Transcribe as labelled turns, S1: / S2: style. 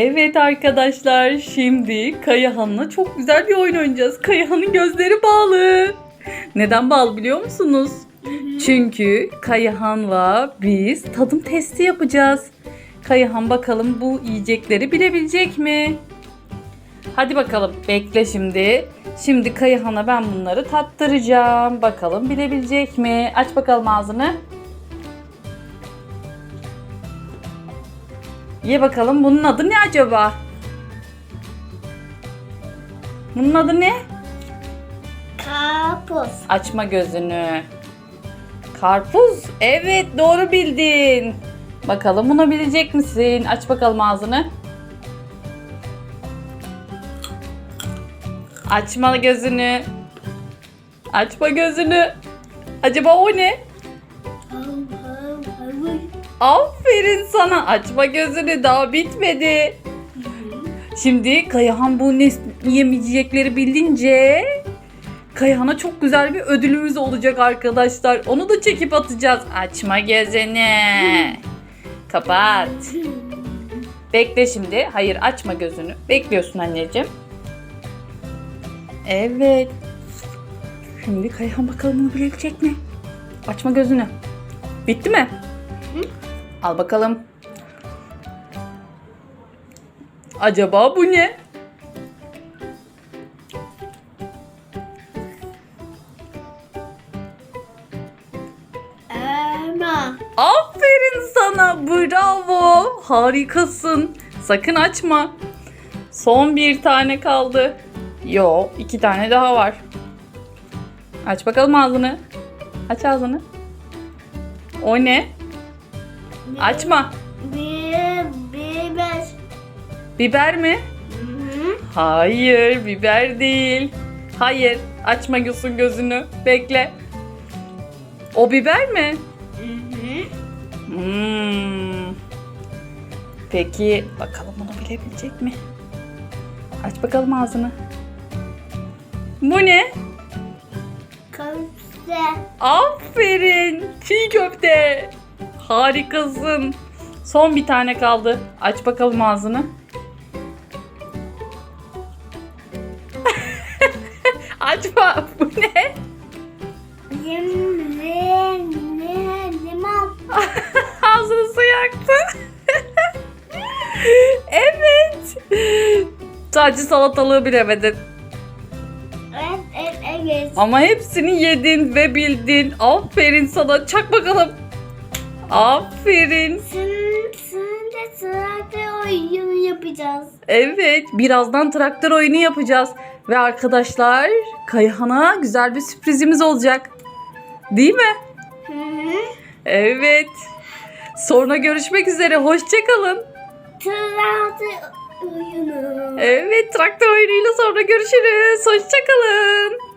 S1: Evet arkadaşlar şimdi Kayahan'la çok güzel bir oyun oynayacağız. Kayahan'ın gözleri bağlı. Neden bağlı biliyor musunuz? Çünkü Kayahan'la biz tadım testi yapacağız. Kayahan bakalım bu yiyecekleri bilebilecek mi? Hadi bakalım bekle şimdi. Şimdi Kayahan'a ben bunları tattıracağım. Bakalım bilebilecek mi? Aç bakalım ağzını. Ye bakalım bunun adı ne acaba? Bunun adı ne?
S2: Karpuz.
S1: Açma gözünü. Karpuz. Evet doğru bildin. Bakalım bunu bilecek misin? Aç bakalım ağzını. Açma gözünü. Açma gözünü. Acaba o ne? Aferin sana. Açma gözünü daha bitmedi. Şimdi Kayahan bu ne yemeyecekleri bilince Kayahan'a çok güzel bir ödülümüz olacak arkadaşlar. Onu da çekip atacağız. Açma gözünü. Kapat. Bekle şimdi. Hayır açma gözünü. Bekliyorsun anneciğim. Evet. Şimdi Kayahan bakalım bunu bilecek mi? Açma gözünü. Bitti mi? Al bakalım. Acaba bu ne?
S2: Elma.
S1: Aferin sana. Bravo. Harikasın. Sakın açma. Son bir tane kaldı. Yo, iki tane daha var. Aç bakalım ağzını. Aç ağzını. O ne? Açma.
S2: Biber.
S1: Biber mi?
S2: Hı-hı.
S1: Hayır, biber değil. Hayır, açma gözün gözünü. Bekle. O biber mi?
S2: Hı-hı.
S1: Hmm. Peki bakalım bunu bilebilecek mi? Aç bakalım ağzını. Bu ne?
S2: Köfte.
S1: Aferin. Çiğ köfte. Harikasın. Son bir tane kaldı. Aç bakalım ağzını. Açma. Bu ne?
S2: Lim, lim, lim, limon.
S1: Ağzını su yaktı. evet. Sadece salatalığı bilemedin.
S2: Evet, evet, evet.
S1: Ama hepsini yedin ve bildin. Aferin sana. Çak bakalım. Aferin.
S2: Şimdi, şimdi sırada oyun yapacağız.
S1: Evet, birazdan traktör oyunu yapacağız. Ve arkadaşlar, Kayhan'a güzel bir sürprizimiz olacak. Değil mi?
S2: Hı-hı.
S1: Evet. Sonra görüşmek üzere. Hoşçakalın.
S2: Sırada oyunu.
S1: Evet, traktör oyunuyla sonra görüşürüz. Hoşçakalın.